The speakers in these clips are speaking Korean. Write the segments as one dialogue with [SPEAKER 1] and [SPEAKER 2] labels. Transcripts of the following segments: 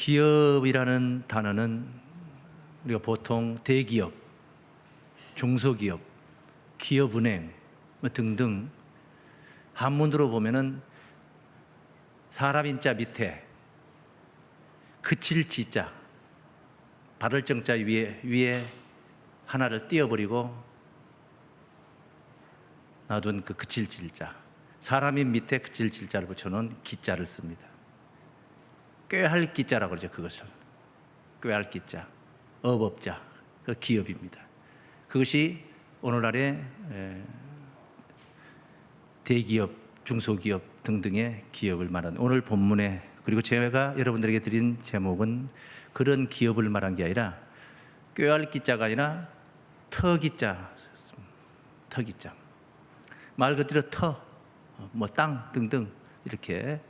[SPEAKER 1] 기업이라는 단어는 우리가 보통 대기업, 중소기업, 기업은행 뭐 등등 한문으로 보면은 사람 인자 밑에 그칠 지자 발을 정자 위에 위에 하나를 띄어버리고 놔둔 그 그칠 질자 사람인 밑에 그칠 질자를 붙여놓은 기자를 씁니다. 꾀할 기자라고 그러죠 그것을 꾀할 기자 업업자 그 기업입니다. 그것이 오늘날의 에, 대기업, 중소기업 등등의 기업을 말하는 오늘 본문에 그리고 제가 여러분들에게 드린 제목은 그런 기업을 말한 게 아니라 꾀할 기자가 아니라 터기자, 터기자. 말 그대로 터, 뭐 땅 등등 이렇게 에,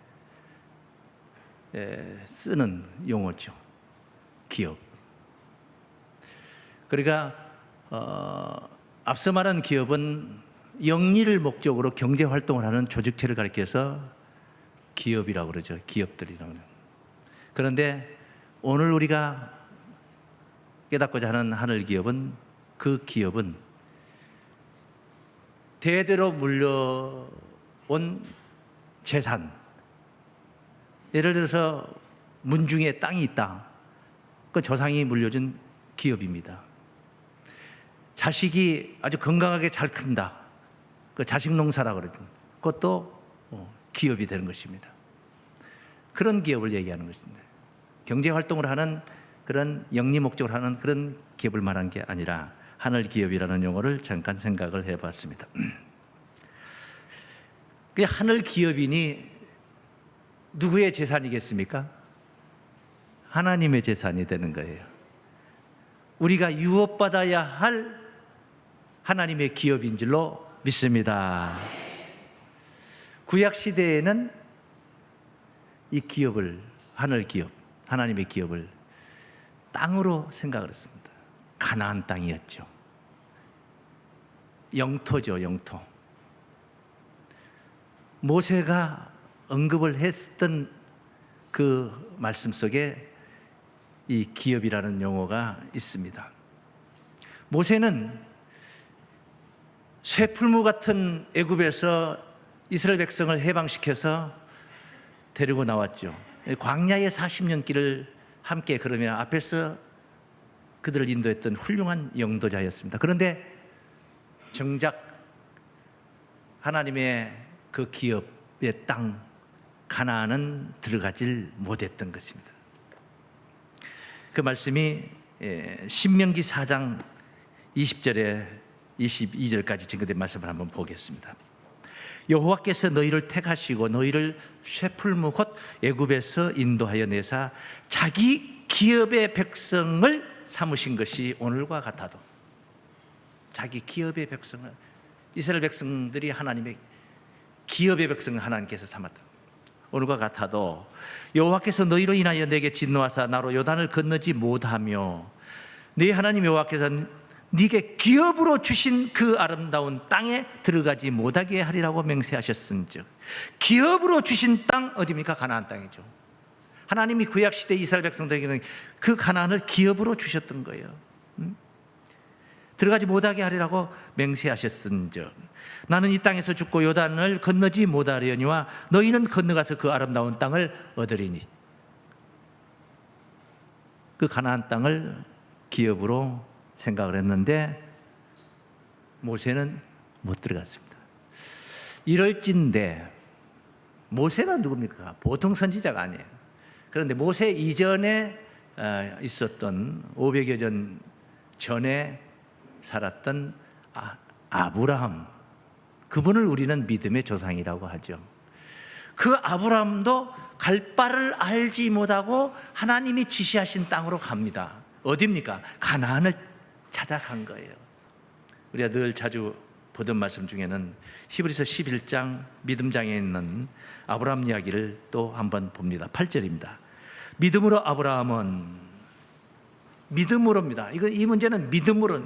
[SPEAKER 1] 쓰는 용어죠. 기업. 그러니까 어, 앞서 말한 기업은 영리를 목적으로 경제 활동을 하는 조직체를 가리켜서 기업이라고 그러죠. 기업들이라고. 그런데 오늘 우리가 깨닫고자 하는 하늘 기업은 그 기업은 대대로 물려온 재산. 예를 들어서 문중에 땅이 있다. 그 조상이 물려준 기업입니다. 자식이 아주 건강하게 잘 큰다. 그 자식 농사라고 그러죠. 그것도 어, 기업이 되는 것입니다. 그런 기업을 얘기하는 것입니다. 경제 활동을 하는 그런 영리 목적을 하는 그런 기업을 말한 게 아니라 하늘 기업이라는 용어를 잠깐 생각을 해봤습니다. 그 하늘 기업이니 누구의 재산이겠습니까? 하나님의 재산이 되는 거예요. 우리가 유업받아야 할 하나님의 기업인 줄로 믿습니다. 구약 시대에는 이 기업을 하늘 기업, 하나님의 기업을 땅으로 생각을 했습니다. 가나안 땅이었죠. 영토죠, 영토. 모세가 언급을 했던 그 말씀 속에 이 기업이라는 용어가 있습니다. 모세는 쇠풀무 같은 애굽에서 이스라엘 백성을 해방시켜서 데리고 나왔죠. 광야의 40년 길을 함께 걸으며 앞에서 그들을 인도했던 훌륭한 영도자였습니다. 그런데 정작 하나님의 그 기업의 땅 가나안은 들어가질 못했던 것입니다. 그 말씀이 예, 신명기 4장 20절에 22절까지 증거된 말씀을 한번 보겠습니다. 여호와께서 너희를 택하시고 너희를 쇠풀무 곧 애굽에서 인도하여 내사 자기 기업의 백성을 삼으신 것이 오늘과 같아도 자기 기업의 백성을 이스라엘 백성들이 하나님의 기업의 백성을 하나님께서 삼았다. 오늘과 같아도 여호와께서 너희로 인하여 내게 진노하사 나로 요단을 건너지 못하며 네 하나님 여호와께서 네게 기업으로 주신 그 아름다운 땅에 들어가지 못하게 하리라고 맹세하셨은즉 기업으로 주신 땅 어디입니까? 가나안 땅이죠. 하나님이 구약 시대 이스라엘 백성들에게는 그 가나안을 기업으로 주셨던 거예요. 음? 들어가지 못하게 하리라고 맹세하셨은즉 나는 이 땅에서 죽고 요단을 건너지 못하려니와 너희는 건너가서 그 아름다운 땅을 얻으리니 그 가나안 땅을 기업으로 생각을 했는데 모세는 못 들어갔습니다. 이럴진데 모세가 누굽니까? 보통 선지자가 아니에요. 그런데 모세 이전에 어, 있었던 500여 년 전에 살았던 아, 아브라함 그분을 우리는 믿음의 조상이라고 하죠. 그 아브라함도 갈 바를 알지 못하고 하나님이 지시하신 땅으로 갑니다. 어디입니까? 가나안을 찾아간 거예요. 우리가 늘 자주 보던 말씀 중에는 히브리서 11장 믿음장에 있는 아브라함 이야기를 또 한번 봅니다. 8절입니다. 믿음으로 아브라함은 믿음으로입니다. 이거 이 문제는 믿음으로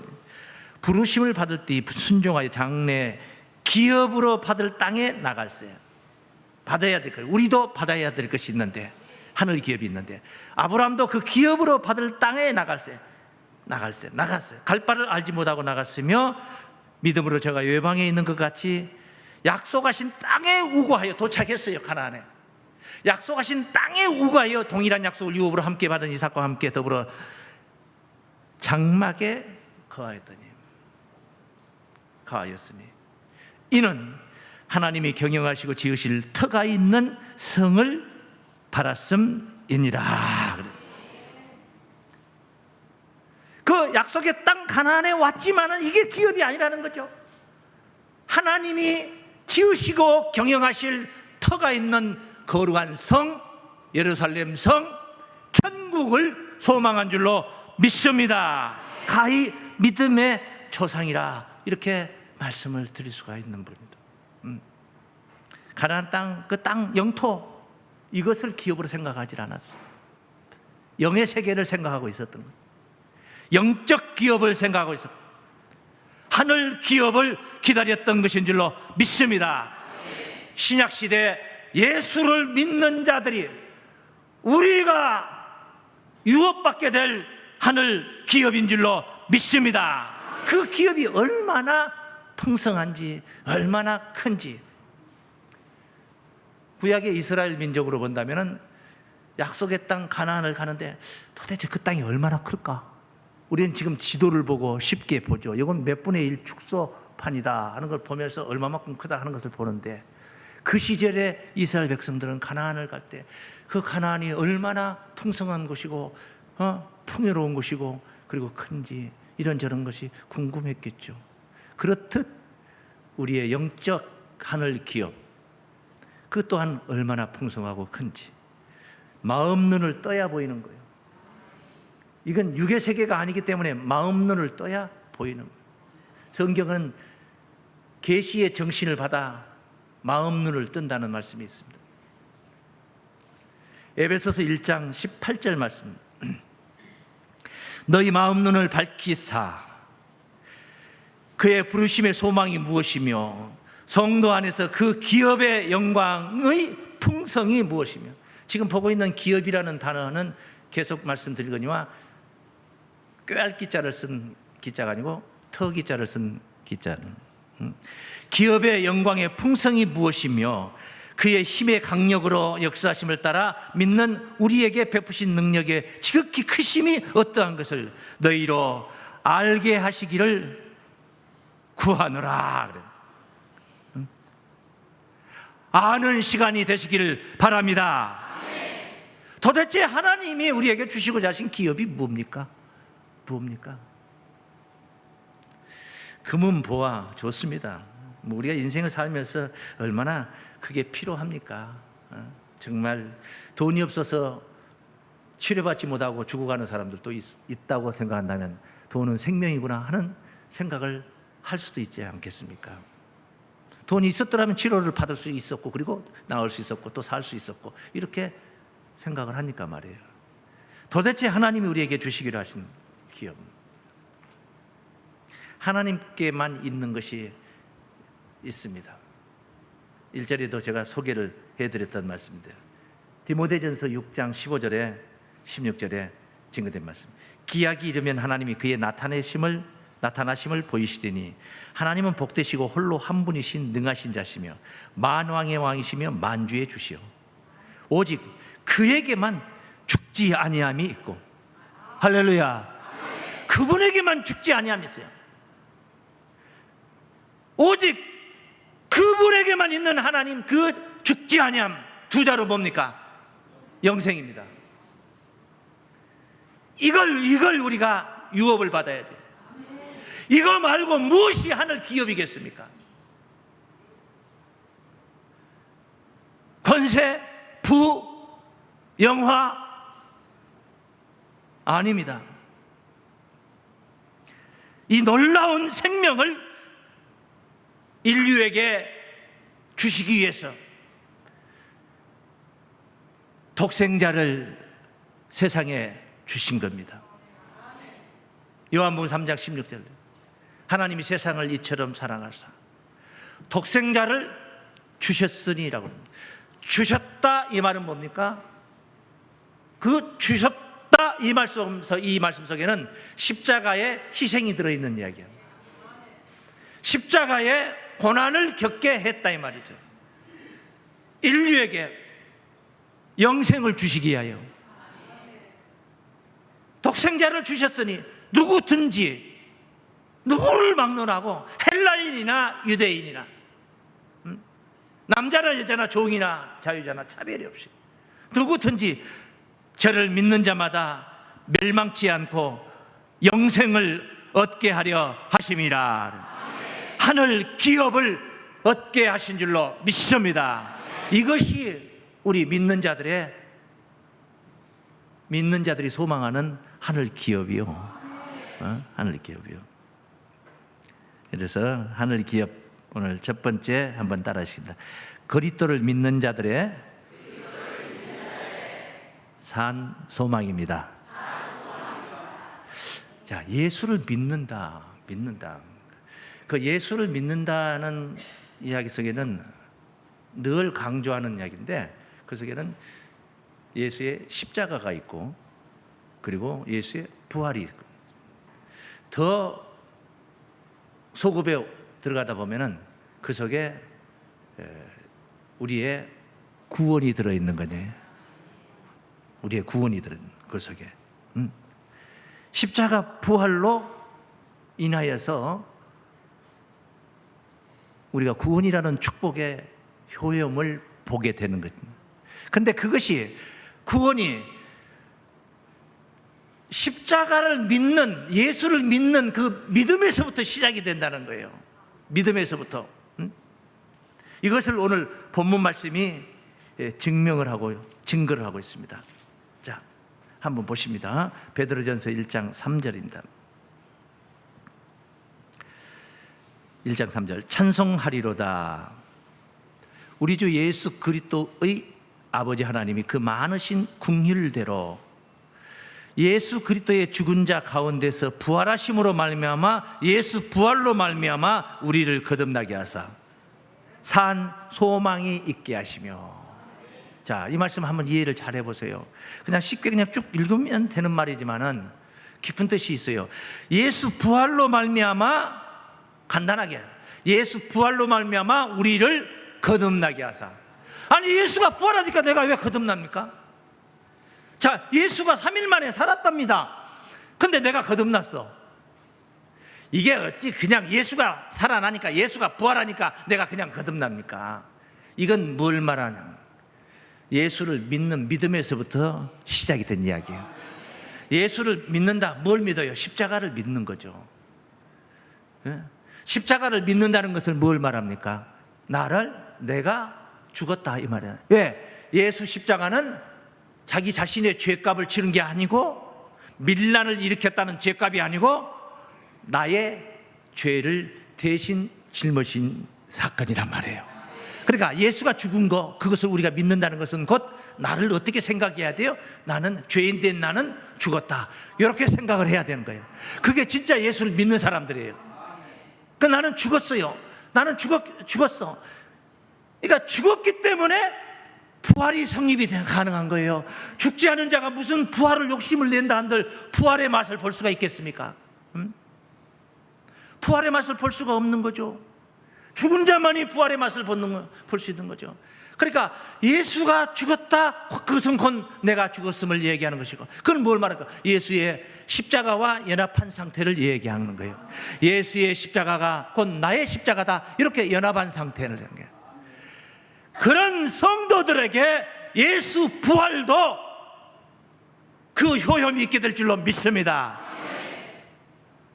[SPEAKER 1] 부르심을 받을 때 순종하여 장래 기업으로 받을 땅에 나갔어요. 받아야 될 것, 우리도 받아야 될 것이 있는데 하늘 기업이 있는데 아브라함도 그 기업으로 받을 땅에 나갈세 나갈세 나갔어요. 갈 바를 알지 못하고 나갔으며 믿음으로 제가 외방에 있는 것 같이 약속하신 땅에 우거하여 도착했어요 가나안에. 약속하신 땅에 우거하여 동일한 약속을 유업으로 함께 받은 이삭과 함께 더불어 장막에 거하였더니 거하였으니 이는 하나님이 경영하시고 지으실 터가 있는 성을 바랐음이니라. 그 약속의 땅 가나안에 왔지만은 이게 기업이 아니라는 거죠. 하나님이 지으시고 경영하실 터가 있는 거룩한 성 예루살렘 성 천국을 소망한 줄로 믿습니다. 가히 믿음의 조상이라 이렇게 말씀을 드릴 수가 있는 분입니다. 음. 가나안 땅 그 땅 영토 이것을 기업으로 생각하지 않았어요. 영의 세계를 생각하고 있었던 거예요. 영적 기업을 생각하고 있었다. 하늘 기업을 기다렸던 것인 줄로 믿습니다. 신약 시대 예수를 믿는 자들이 우리가 유업받게 될 하늘 기업인 줄로 믿습니다. 그 기업이 얼마나 풍성한지, 얼마나 큰지. 구약의 이스라엘 민족으로 본다면은 약속의 땅 가나안을 가는데 도대체 그 땅이 얼마나 클까? 우리는 지금 지도를 보고 쉽게 보죠. 이건 몇 분의 일 축소판이다 하는 걸 보면서 얼마만큼 크다 하는 것을 보는데 그 시절에 이스라엘 백성들은 가나안을 갈 때 그 가나안이 얼마나 풍성한 곳이고 어? 풍요로운 곳이고 그리고 큰지 이런저런 것이 궁금했겠죠. 그렇듯 우리의 영적 하늘 기업 그 또한 얼마나 풍성하고 큰지 마음 눈을 떠야 보이는 거예요. 이건 육의 세계가 아니기 때문에 마음 눈을 떠야 보이는 거예요. 성경은 계시의 정신을 받아 마음 눈을 뜬다는 말씀이 있습니다. 에베소서 1장 18절 말씀. 너희 마음 눈을 밝히사 그의 부르심의 소망이 무엇이며 성도 안에서 그 기업의 영광의 풍성이 무엇이며 지금 보고 있는 기업이라는 단어는 계속 말씀드리거니와 꾀할 기자를 쓴 기자가 아니고 터 기자를 쓴 기자는 음. 기업의 영광의 풍성이 무엇이며 그의 힘의 강력으로 역사하심을 따라 믿는 우리에게 베푸신 능력의 지극히 크심이 어떠한 것을 너희로 알게 하시기를 구하노라. 아는 시간이 되시기를 바랍니다. 도대체 하나님이 우리에게 주시고자 하신 기업이 뭡니까? 뭡니까? 금은 보아 좋습니다. 뭐 우리가 인생을 살면서 얼마나 그게 필요합니까? 어? 정말 돈이 없어서 치료받지 못하고 죽어가는 사람들도 있, 있다고 생각한다면 돈은 생명이구나 하는 생각을 할 수도 있지 않겠습니까? 돈이 있었더라면 치료를 받을 수 있었고 그리고 나을 수 있었고 또 살 수 있었고 이렇게 생각을 하니까 말이에요. 도대체 하나님이 우리에게 주시기로 하신 기업. 하나님께만 있는 것이 있습니다. 1절에도 제가 소개를 해드렸던 말씀인데 디모데전서 6장 15절에 16절에 증거된 말씀. 기약이 이르면 하나님이 그의 나타내심을 나타나심을 보이시더니 하나님은 복되시고 홀로 한 분이신 능하신 자시며 만왕의 왕이시며 만주의 주시오. 오직 그에게만 죽지 아니함이 있고 할렐루야. 그분에게만 죽지 아니함이 있어요. 오직 그분에게만 있는 하나님 그 죽지 아니함 두 자로 뭡니까? 영생입니다. 이걸 이걸 우리가 유업을 받아야 돼. 이거 말고 무엇이 하늘 기업이겠습니까? 권세, 부, 영화 아닙니다. 이 놀라운 생명을 인류에게 주시기 위해서 독생자를 세상에 주신 겁니다. 요한복음 3장 16절. 하나님이 세상을 이처럼 사랑하사 독생자를 주셨으니라고 합니다. 주셨다 이 말은 뭡니까? 그 주셨다 이 말씀 이 말씀 속에는 십자가의 희생이 들어 있는 이야기예요. 십자가의 고난을 겪게 했다 이 말이죠. 인류에게 영생을 주시기 위하여 독생자를 주셨으니 누구든지 누구를 막론하고 헬라인이나 유대인이나 음? 남자나 여자나 종이나 자유자나 차별이 없이 누구든지 저를 믿는 자마다 멸망치 않고 영생을 얻게 하려 하심이라 하늘 기업을 얻게 하신 줄로 믿습니다 이것이 우리 믿는 자들의 믿는 자들이 소망하는 하늘 기업이요 어? 하늘 기업이요 그래서 하늘 기업 오늘 첫 번째 한번 따라하십니다 그리스도를 믿는 자들의 산 소망입니다. 자, 예수를 믿는다, 믿는다. 그 예수를 믿는다는 이야기 속에는 늘 강조하는 이야기인데 그 속에는 예수의 십자가가 있고 그리고 예수의 부활이 있고 더 소급에 들어가다 보면은 그 속에 에, 우리의 구원이 들어 있는 거네. 우리의 구원이 들은 그 속에 음. 십자가 부활로 인하여서 우리가 구원이라는 축복의 효험을 보게 되는 거죠. 근데 그것이 구원이 십자가를 믿는 예수를 믿는 그 믿음에서부터 시작이 된다는 거예요. 믿음에서부터. 음? 이것을 오늘 본문 말씀이 예, 증명을 하고 증거를 하고 있습니다. 자, 한번 보십니다. 베드로전서 1장 3절입니다. 1장 3절 찬송하리로다. 우리 주 예수 그리스도의 아버지 하나님이 그 많으신 궁휼대로 예수 그리스도의 죽은 자 가운데서 부활하심으로 말미암아 예수 부활로 말미암아 우리를 거듭나게 하사 산 소망이 있게 하시며 자, 이 말씀 한번 이해를 잘 해보세요. 그냥 쉽게 그냥 쭉 읽으면 되는 말이지만은 깊은 뜻이 있어요. 예수 부활로 말미암아 간단하게 예수 부활로 말미암아 우리를 거듭나게 하사. 아니 예수가 부활하니까 내가 왜 거듭납니까? 자, 예수가 3일 만에 살았답니다. 근데 내가 거듭났어. 이게 어찌 그냥 예수가 살아나니까 예수가 부활하니까 내가 그냥 거듭납니까? 이건 뭘 말하냐? 예수를 믿는 믿음에서부터 시작이 된 이야기예요. 예수를 믿는다. 뭘 믿어요? 십자가를 믿는 거죠. 예? 십자가를 믿는다는 것을 뭘 말합니까? 나를 내가 죽었다 이 말이에요. 왜? 예수 십자가는 자기 자신의 죄값을 치는 게 아니고 밀란을 일으켰다는 죄값이 아니고 나의 죄를 대신 짊어진 사건이란 말이에요. 그러니까 예수가 죽은 거 그것을 우리가 믿는다는 것은 곧 나를 어떻게 생각해야 돼요? 나는 죄인 된 나는 죽었다. 이렇게 생각을 해야 되는 거예요. 그게 진짜 예수를 믿는 사람들이에요. 그 나는 죽었어요. 나는 죽었, 죽었어. 그러니까 죽었기 때문에 부활이 성립이 가능한 거예요. 죽지 않은 자가 무슨 부활을 욕심을 낸다 한들 부활의 맛을 볼 수가 있겠습니까? 음? 부활의 맛을 볼 수가 없는 거죠. 죽은 자만이 부활의 맛을 볼수 있는 거죠. 그러니까 예수가 죽었다. 그것은 곧 내가 죽었음을 얘기하는 것이고, 그건 뭘 말할까? 예수의 십자가와 연합한 상태를 얘기하는 거예요. 예수의 십자가가 곧 나의 십자가다. 이렇게 연합한 상태를 하는 거예요. 그런 성도들에게 예수 부활도 그 효험이 있게 될 줄로 믿습니다.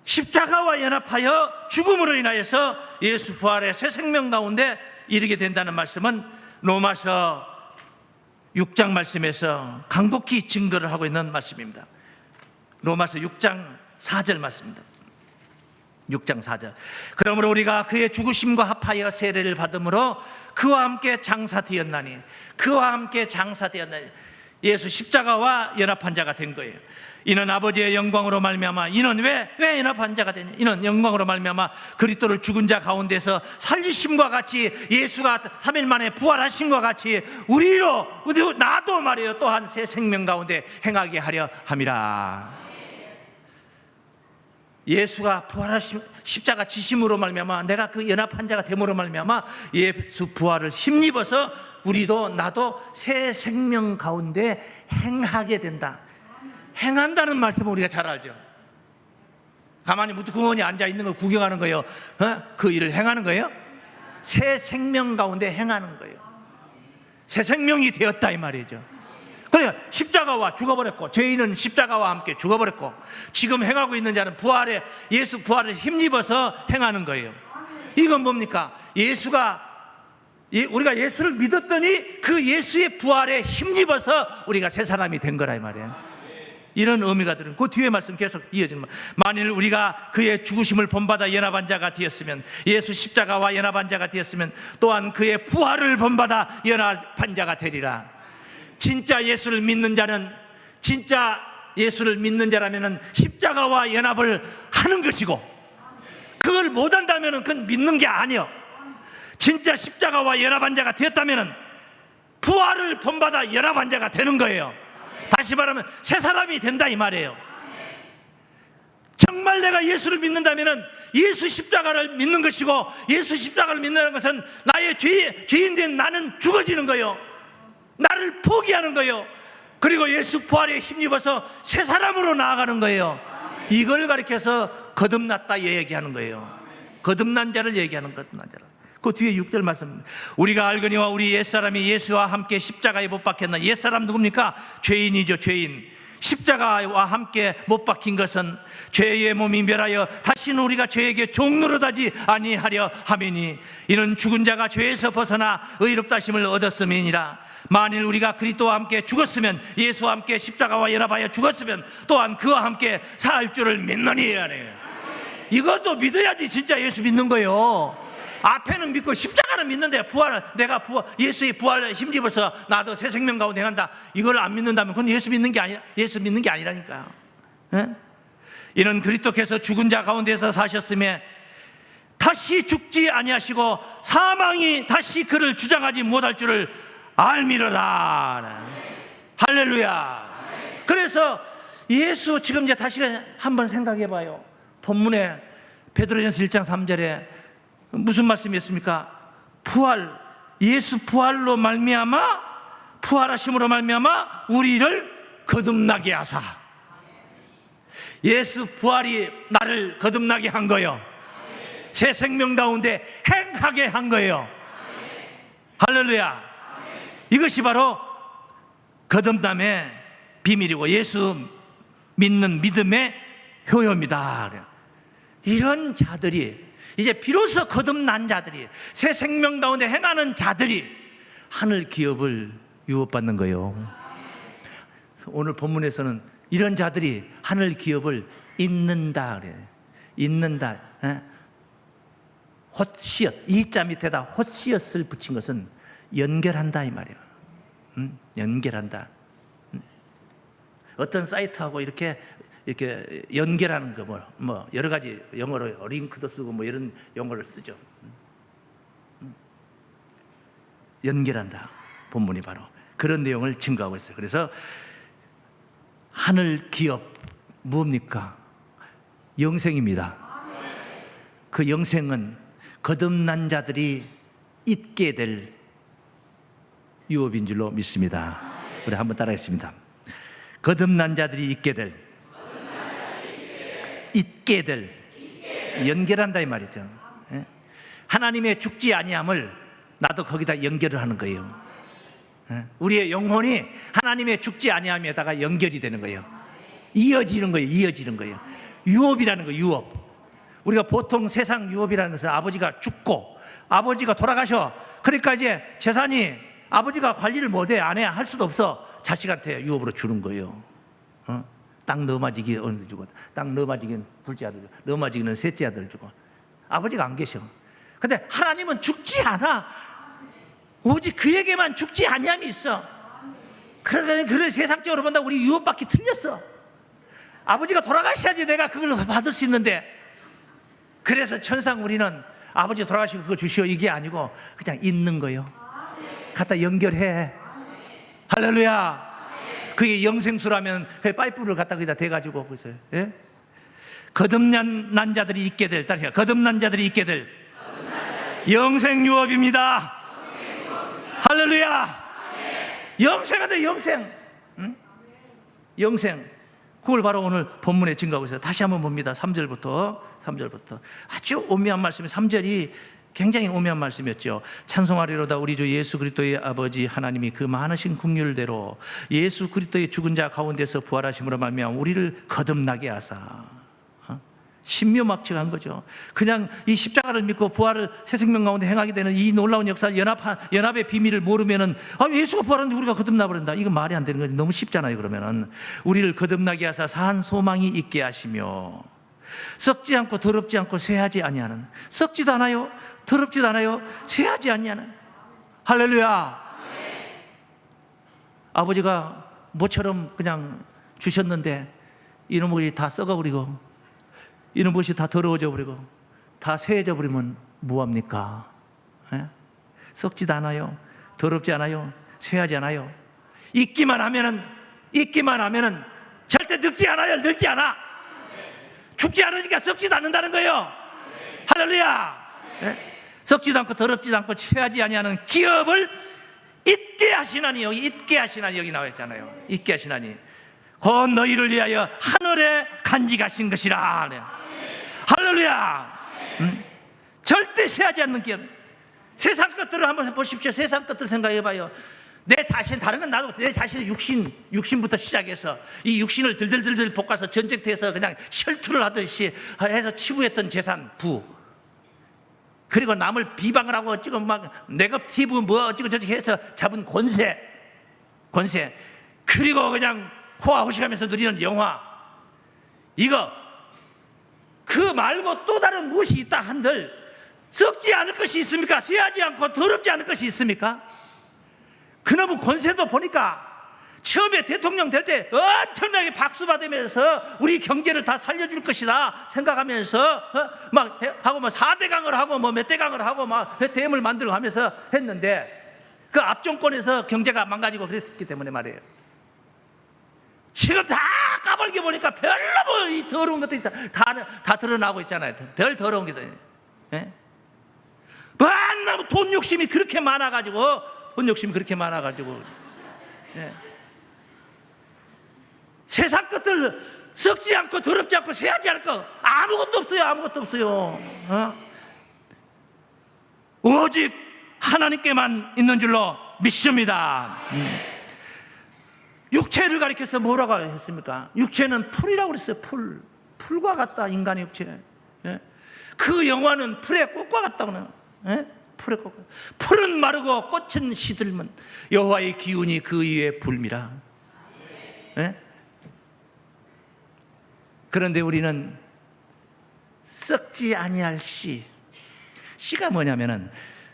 [SPEAKER 1] 십자가와 연합하여 죽음으로 인하여서 예수 부활의 새 생명 가운데 이르게 된다는 말씀은 로마서 6장 말씀에서 강곡히 증거를 하고 있는 말씀입니다. 로마서 6장 4절 말씀입니다. 6장 4절. 그러므로 우리가 그의 죽으심과 합하여 세례를 받음으로 그와 함께 장사되었나니 그와 함께 장사되었나니 예수 십자가와 연합한 자가 된 거예요. 이는 아버지의 영광으로 말미암아 이는 왜 왜 연합한 자가 되냐? 이는 영광으로 말미암아 그리스도를 죽은 자 가운데서 살리심과 같이 예수가 3일 만에 부활하심과 같이 우리로 우리 나도 말이에요 또한 새 생명 가운데 행하게 하려 함이라. 예수가 부활하심 십자가 지심으로 말미암아 내가 그 연합한 자가 됨으로 말미암아 예수 부활을 힘입어서 우리도 나도 새 생명 가운데 행하게 된다. 행한다는 말씀을 우리가 잘 알죠. 가만히 무뚜구멍이 앉아 있는 거 구경하는 거예요. 어? 그 일을 행하는 거예요. 새 생명 가운데 행하는 거예요. 새 생명이 되었다 이 말이죠. 그래 십자가와 죽어버렸고 죄인은 십자가와 함께 죽어버렸고 지금 행하고 있는 자는 부활에 예수 부활을 힘입어서 행하는 거예요. 이건 뭡니까? 예수가 예, 우리가 예수를 믿었더니 그 예수의 부활에 힘입어서 우리가 새 사람이 된 거라 이 말이에요. 이런 의미가 들은 그 뒤에 말씀 계속 이어지는 말. 만일 우리가 그의 죽으심을 본받아 연합한 자가 되었으면 예수 십자가와 연합한 자가 되었으면 또한 그의 부활을 본받아 연합한 자가 되리라. 진짜 예수를 믿는 자는 진짜 예수를 믿는 자라면은 십자가와 연합을 하는 것이고 그걸 못 한다면은 그건 믿는 게 아니요. 진짜 십자가와 연합한 자가 되었다면은 부활을 본받아 연합한 자가 되는 거예요. 다시 말하면 새 사람이 된다 이 말이에요. 정말 내가 예수를 믿는다면은 예수 십자가를 믿는 것이고 예수 십자가를 믿는 것은 나의 죄, 죄인 된 나는 죽어지는 거예요. 나를 포기하는 거예요. 그리고 예수 부활에 힘입어서 새 사람으로 나아가는 거예요. 이걸 가리켜서 거듭났다 얘기하는 거예요. 거듭난 자를 얘기하는 거듭난 자를. 그 뒤에 6절 말씀. 우리가 알거니와 우리 옛사람이 예수와 함께 십자가에 못 박혔나. 옛사람 누굽니까? 죄인이죠, 죄인. 십자가와 함께 못 박힌 것은 죄의 몸이 멸하여 다시는 우리가 죄에게 종노릇하지 아니하려 하매니 이는 죽은 자가 죄에서 벗어나 의롭다 심을 얻었음이니라 만일 우리가 그리스도와 함께 죽었으면 예수와 함께 십자가와 연합하여 죽었으면 또한 그와 함께 살 줄을 믿느니 하네 이것도 믿어야지 진짜 예수 믿는 거예요 앞에는 믿고 십자가는 믿는데 부활은 내가 부활, 예수의 부활에 힘입어서 나도 새 생명 가운데 간다. 이걸 안 믿는다면 그건 예수 믿는 게 아니 예수 믿는 게 아니라니까요. 예? 이는 그리스도께서 죽은 자 가운데서 사셨음에 다시 죽지 아니하시고 사망이 다시 그를 주장하지 못할 줄을 알미러라. 할렐루야. 그래서 예수 지금 이제 다시 한번 생각해 봐요. 본문에 베드로전서 1장 3절에 무슨 말씀이었습니까? 부활, 예수 부활로 말미암아 부활하심으로 말미암아 우리를 거듭나게 하사. 예수 부활이 나를 거듭나게 한 거예요. 새 생명 가운데 행하게 한 거예요. 할렐루야. 이것이 바로 거듭남의 비밀이고 예수 믿는 믿음의 효요입니다. 이런 자들이 이제 비로소 거듭난 자들이 새 생명 가운데 행하는 자들이 하늘 기업을 유업받는 거예요. 오늘 본문에서는 이런 자들이 하늘 기업을 잇는다 그래. 잇는다. 예? 헛시엇 이자 밑에다 헛시엇을 붙인 것은 연결한다 이 말이에요. 음? 연결한다. 음? 어떤 사이트하고 이렇게 이렇게 연결하는 거 뭐 뭐 여러 가지 영어로 링크도 쓰고 뭐 이런 용어를 쓰죠. 음? 연결한다. 본문이 바로 그런 내용을 증거하고 있어요. 그래서 하늘 기업 뭡니까? 영생입니다. 그 영생은 거듭난 자들이 있게 될 유업인 줄로 믿습니다. 우리 한번 따라하겠습니다. 거듭난 자들이 있게 될, 있게 될, 연결한다 이 말이죠. 예? 하나님의 죽지 아니함을 나도 거기다 연결을 하는 거예요. 예? 우리의 영혼이 하나님의 죽지 아니함에다가 연결이 되는 거예요. 이어지는 거예요. 이어지는 거예요. 유업이라는 거 유업. 우리가 보통 세상 유업이라는 것은 아버지가 죽고 아버지가 돌아가셔. 그러니까 이제 재산이 아버지가 관리를 못해 안 해 할 수도 없어. 자식한테 유업으로 주는 거예요. 어? 땅 넘어지기 어느 주고 땅 넘어지기는 둘째 아들 주고 넘어지기는 셋째 아들 주고 아버지가 안 계셔. 근데 하나님은 죽지 않아. 오직 그에게만 죽지 아니함이 있어. 그래, 그래 세상적으로 본다 우리 유업받기 틀렸어. 아버지가 돌아가셔야지 내가 그걸 받을 수 있는데 그래서 천상 우리는 아버지 돌아가시고 그거 주시오 이게 아니고 그냥 있는 거요. 갖다 연결해. 할렐루야. 그게 영생수라면 그 파이프를 갖다 거기다 대가지고 그래서 예? 거듭난 난 자들이 있게 될 따라서 거듭난 자들이 있게 될 영생 유업입니다. 할렐루야. 영생하다 영생. 응? 영생. 그걸 바로 오늘 본문에 증거하고 있어요. 다시 한번 봅니다. 3절부터 3절부터 아주 오묘한 말씀이 3절이 굉장히 오묘한 말씀이었죠. 찬송하리로다 우리 주 예수 그리스도의 아버지 하나님이 그 많으신 국률대로 예수 그리스도의 죽은 자 가운데서 부활하심으로 말미암아 우리를 거듭나게 하사 어? 신묘막측한 거죠. 그냥 이 십자가를 믿고 부활을 새 생명 가운데 행하게 되는 이 놀라운 역사 연합 연합의 비밀을 모르면은 아 예수가 부활하는데 우리가 거듭나 버린다. 이거 말이 안 되는 거지. 너무 쉽잖아요. 그러면은 우리를 거듭나게 하사 산 소망이 있게 하시며 썩지 않고 더럽지 않고 쇠하지 아니하는 썩지도 않아요. 더럽지도 않아요. 쇠하지 아니하는 할렐루야. 아버지가 모처럼 그냥 주셨는데 이런 것이 다 썩어버리고 이런 것이 다 더러워져 버리고 다 쇠해져 버리면 뭐합니까? 예? 썩지도 않아요. 더럽지 않아요. 쇠하지 않아요. 있기만 하면은 있기만 하면은 절대 늙지 않아요. 늙지 않아. 죽지 않으니까 썩지도 않는다는 거예요. 할렐루야. 예? 썩지도 않고 더럽지도 않고 취하지 아니하는 기업을 잊게 하시나니 여기 잊게 하시나니 여기 나와 있잖아요. 잊게 하시나니 곧 너희를 위하여 하늘에 간직하신 것이라. 그래요. 할렐루야. 음? 절대 쇠하지 않는 기업. 세상 것들을 한번 보십시오. 세상 것들 생각해 봐요. 내 자신 다른 건 나도 내 자신의 육신 육신부터 시작해서 이 육신을 들들들들 볶아서 전쟁터에서 그냥 혈투를 하듯이 해서 치부했던 재산 부 그리고 남을 비방을 하고 지금 막 네거티브 뭐 어쩌고 저쩌고 해서 잡은 권세 권세 그리고 그냥 호화호식하면서 누리는 영화 이거 그 말고 또 다른 무엇이 있다 한들 썩지 않을 것이 있습니까? 쇠하지 않고 더럽지 않을 것이 있습니까? 그놈의 권세도 보니까 처음에 대통령 될 때 엄청나게 박수 받으면서 우리 경제를 다 살려줄 것이다 생각하면서 어? 막 해- 하고 뭐 4대 강을 하고 뭐 몇 대 강을 하고 막 대임을 만들고 하면서 했는데 그 앞정권에서 경제가 망가지고 그랬기 때문에 말이에요. 지금 다 까발게 보니까 별로 뭐이 더러운 것들이 다, 다, 다 드러나고 있잖아요. 별 더러운 게들. 예? 만나면 돈 욕심이 그렇게 많아가지고 돈 욕심이 그렇게 많아가지고 예. 세상 것들 썩지 않고 더럽지 않고 쇠하지 거 아무것도 없어요 아무것도 없어요 어? 오직 하나님께만 있는 줄로 믿습니다 음. 육체를 가리켜서 뭐라고 했습니까? 육체는 풀이라고 그랬어요 풀 풀과 같다 인간의 육체 예? 그 영화는 풀의 꽃과 같다고 예? 풀의 꽃 풀은 마르고 꽃은 시들면 여호와의 기운이 그 위에 불미라 예? 그런데 우리는 썩지 아니할 씨 씨가 뭐냐면은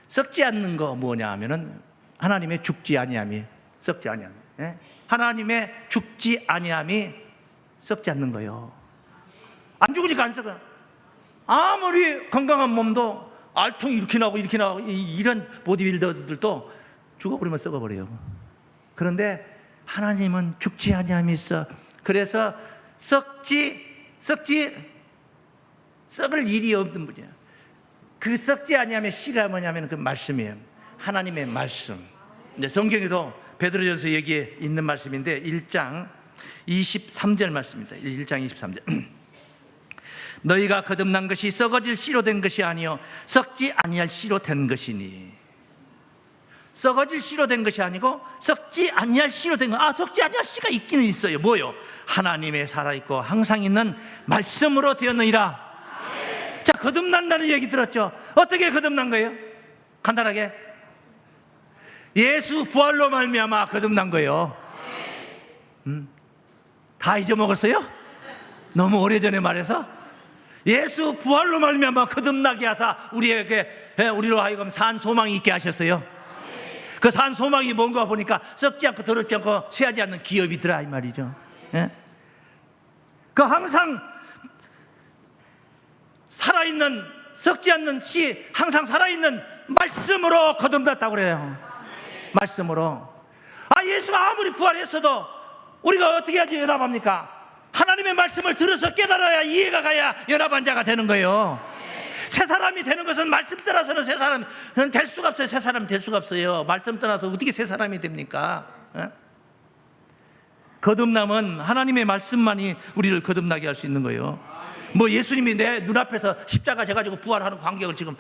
[SPEAKER 1] 썩지 않는 거 뭐냐 하면은 하나님의 죽지 아니함이 썩지 아니함 예? 하나님의 죽지 아니함이 썩지 않는 거요 안 죽으니까 안 썩어 아무리 건강한 몸도 알통이 이렇게 나고 이렇게 나고 이- 이런 보디빌더들도 죽어버리면 썩어버려요. 그런데 하나님은 죽지 아니함이 있어. 그래서 썩지 썩지 썩을 일이 없는 분이야. 그 썩지 아니함의 씨가 뭐냐면 그 말씀이에요. 하나님의 말씀. 이제 성경에도 베드로전서 여기에 있는 말씀인데 1장 23절 말씀입니다. 1장 23절. 너희가 거듭난 것이 썩어질 씨로 된 것이 아니요 썩지 아니할 씨로 된 것이니 썩어질 씨로 된 것이 아니고 썩지 아니할 씨로 된 거. 아 썩지 아니할 씨가 있기는 있어요. 뭐요? 하나님의 살아 있고 항상 있는 말씀으로 되었느니라. 자 거듭난다는 얘기 들었죠? 어떻게 거듭난 거예요? 간단하게 예수 부활로 말미암아 거듭난 거예요. 음, 다 잊어먹었어요? 너무 오래전에 말해서 예수 부활로 말미암아 거듭나게 하사 우리에게 예, 우리로 하여금 산 소망이 있게 하셨어요. 그 산 소망이 뭔가 보니까 썩지 않고 더럽지 않고 쇠하지 않는 기업이더라 이 말이죠. 예? 그 항상 살아있는 썩지 않는 씨 항상 살아있는 말씀으로 거듭났다고 그래요. 말씀으로. 아 예수가 아무리 부활했어도 우리가 어떻게 해야지 연합합니까? 하나님의 말씀을 들어서 깨달아야 이해가 가야 연합한 자가 되는 거예요. 새 사람이 되는 것은 말씀 따라서는 새 사람은 될 수가 없어요. 새 사람이 될 수가 없어요. 말씀 따라서 어떻게 새 사람이 됩니까? 어? 거듭남은 하나님의 말씀만이 우리를 거듭나게 할 수 있는 거예요. 뭐 예수님이 내 눈앞에서 십자가 져가지고 부활하는 광경을 지금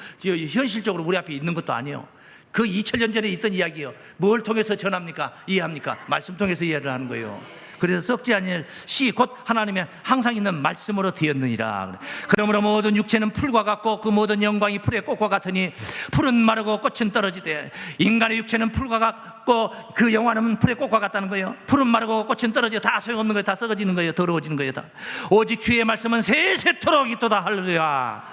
[SPEAKER 1] 현실적으로 우리 앞에 있는 것도 아니에요. 그 2000년 전에 있던 이야기요. 뭘 통해서 전합니까? 이해합니까? 말씀 통해서 이해를 하는 거예요. 그래서 썩지 아니할 씨 곧 하나님의 항상 있는 말씀으로 되었느니라. 그러므로 모든 육체는 풀과 같고 그 모든 영광이 풀의 꽃과 같으니 풀은 마르고 꽃은 떨어지되 인간의 육체는 풀과 같고 그 영화는 풀의 꽃과 같다는 거예요. 풀은 마르고 꽃은 떨어져 다 소용없는 거예요. 다 썩어지는 거예요. 더러워지는 거예요. 다. 오직 주의 말씀은 세세토록 있도다 할렐루야.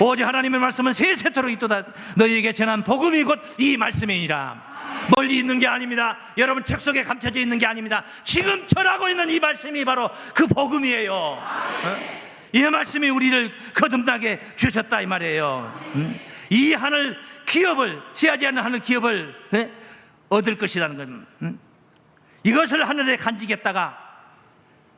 [SPEAKER 1] 오직 하나님의 말씀은 세세토록 있도다. 너희에게 전한 복음이 곧 이 말씀이니라. 멀리 있는 게 아닙니다. 여러분 책 속에 감춰져 있는 게 아닙니다. 지금 전하고 있는 이 말씀이 바로 그 복음이에요. 어? 이 말씀이 우리를 거듭나게 주셨다 이 말이에요. 음? 이 하늘 기업을 시하지 않는 하늘 기업을 예? 얻을 것이라는 건 음? 이것을 하늘에 간직했다가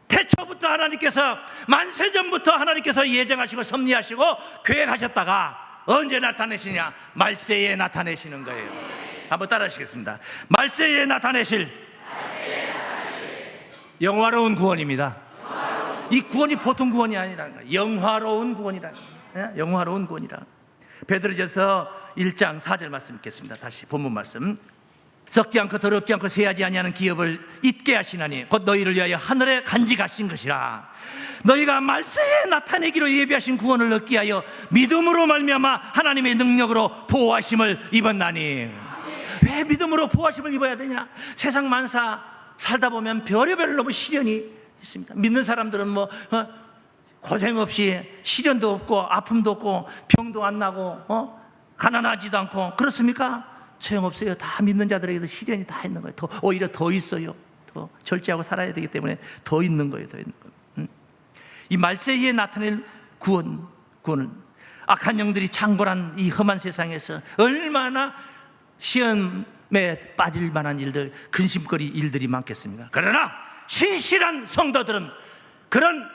[SPEAKER 1] 태초부터 하나님께서 만세 전부터 하나님께서 예정하시고 섭리하시고 계획하셨다가 언제 나타내시냐 말세에 나타내시는 거예요. 한번 따라하시겠습니다. 말세에 나타내실 영화로운 구원입니다. 이 구원이 보통 구원이 거예요. 영화로운 구원이다. 예? 영화로운 구원이다. 베드로전서 1장 4절 말씀 읽겠습니다. 다시 본문 말씀. 썩지 않고 더럽지 않고 쇠하지 아니하는 기업을 잊게 하시나니 곧 너희를 위하여 하늘에 간직하신 것이라. 너희가 말세에 나타내기로 예비하신 구원을 얻기 위하여 믿음으로 말미암아 하나님의 능력으로 보호하심을 입었나니. 왜 믿음으로 보호하심을 입어야 되냐? 세상 만사 살다 보면 별의별 너무 시련이 있습니다. 믿는 사람들은 뭐 어? 고생 없이 시련도 없고 아픔도 없고 병도 안 나고 어? 가난하지도 않고 그렇습니까? 소용없어요. 다 믿는 자들에게도 시련이 다 있는 거예요. 더, 오히려 더 있어요. 더 절제하고 살아야 되기 때문에 더 있는 거예요. 더 있는 거예요. 음. 이 말세에 나타낼 구원, 구원은 악한 영들이 창궐한 이 험한 세상에서 얼마나 시험에 빠질 만한 일들, 근심거리 일들이 많겠습니까? 그러나 신실한 성도들은 그런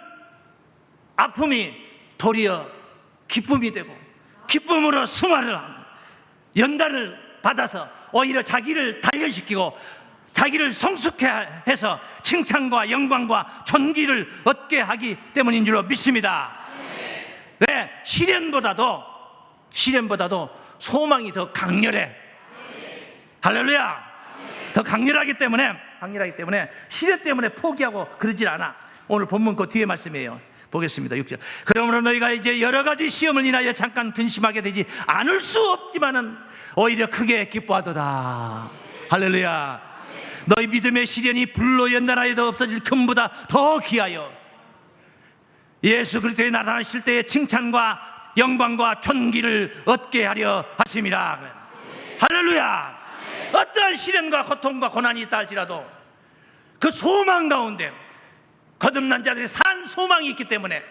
[SPEAKER 1] 아픔이 도리어 기쁨이 되고 기쁨으로 승화를 하고 연단을 받아서 오히려 자기를 단련시키고 자기를 성숙해 해서 칭찬과 영광과 존귀를 얻게 하기 때문인 줄로 믿습니다. 왜? 시련보다도 시련보다도 소망이 더 강렬해. 할렐루야. 더 강렬하기 때문에 강렬하기 때문에 시련 때문에 포기하고 그러질 않아. 오늘 본문 그 뒤에 말씀이에요. 보겠습니다. 6절. 그러므로 너희가 이제 여러 가지 시험을 인하여 잠깐 근심하게 되지 않을 수 없지만은 오히려 크게 기뻐하도다. 할렐루야. 너희 믿음의 시련이 불로 연단하여도 없어질 금보다 더 귀하여 예수 그리스도의 나타나실 때의 칭찬과 영광과 존귀를 얻게 하려 하심이라. 할렐루야. 어떠한 시련과 고통과 고난이 있다 할지라도 그 소망 가운데 거듭난 자들이 산 소망이 있기 때문에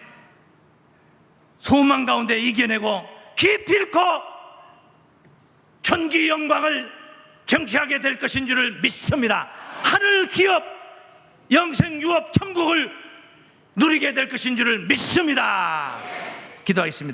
[SPEAKER 1] 소망 가운데 이겨내고 기필코 천기 영광을 정치하게 될 것인 줄을 믿습니다. 하늘 기업, 영생 유업 천국을 누리게 될 것인 줄을 믿습니다. 기도하겠습니다.